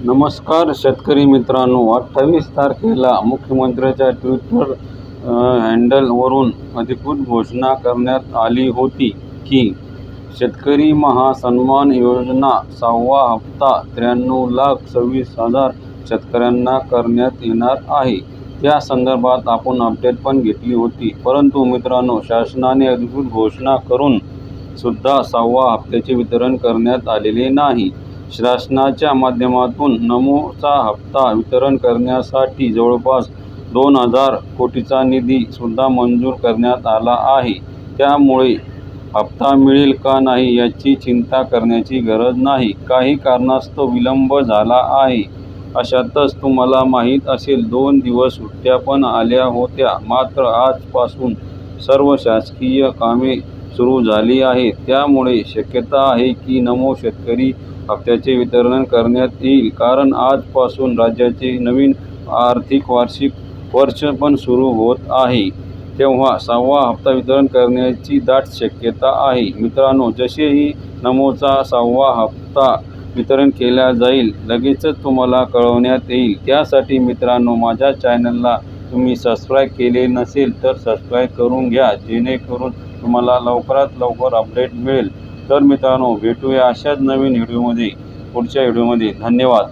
नमस्कार शेतकरी मित्रांनो अठ्ठावीस तारखेला मुख्यमंत्र्याच्या ट्विटर हँडलवरून अधिकृत घोषणा करण्यात आली होती की शेतकरी महासन्मान योजना सहावा हप्ता त्र्याण्णव लाख सव्वीस हजार शेतकऱ्यांना करण्यात येणार आहे. त्या संदर्भात आपण अपडेट पण घेतली होती. परंतु मित्रांनो शासनाने अधिकृत घोषणा करून सुद्धा सहावा हप्त्याचे वितरण करण्यात आलेले नाही. शासनाच्या माध्यमातून नमोचा हप्ता वितरण करण्यासाठी जवळपास दोन हजार कोटीचा निधी सुद्धा मंजूर करण्यात आला आहे. त्यामुळे हप्ता मिळेल का नाही याची चिंता करण्याची गरज नाही. काही कारणास्तव विलंब झाला आहे. अशातच तुम्हाला माहीत असेल दोन दिवस सुट्ट्या पण आल्या होत्या. मात्र आजपासून सर्व शासकीय कामे सुरू झाली आहेत. त्यामुळे शक्यता आहे की नमो शेतकरी हप्त्याचे वितरण करण्यात येईल. कारण आजपासून राज्याचे नवीन आर्थिक वार्षिक वर्ष पण सुरू होत आहे. तेव्हा सहावा हप्ता वितरण करण्याची दाट शक्यता आहे. मित्रांनो जसेही नमोचा सहावा हप्ता वितरण केला जाईल लगेचच तुम्हाला कळवण्यात येईल. त्यासाठी मित्रांनो माझ्या चॅनलला तुम्ही सबस्क्राईब केले नसेल तर सबस्क्राईब करून घ्या जेणेकरून तुम्हाला लवकरात लवकर अपडेट मिळेल. तर मित्रांनो भेटूया अशाच नवीन व्हिडिओमध्ये पुढच्या व्हिडिओमध्ये. धन्यवाद.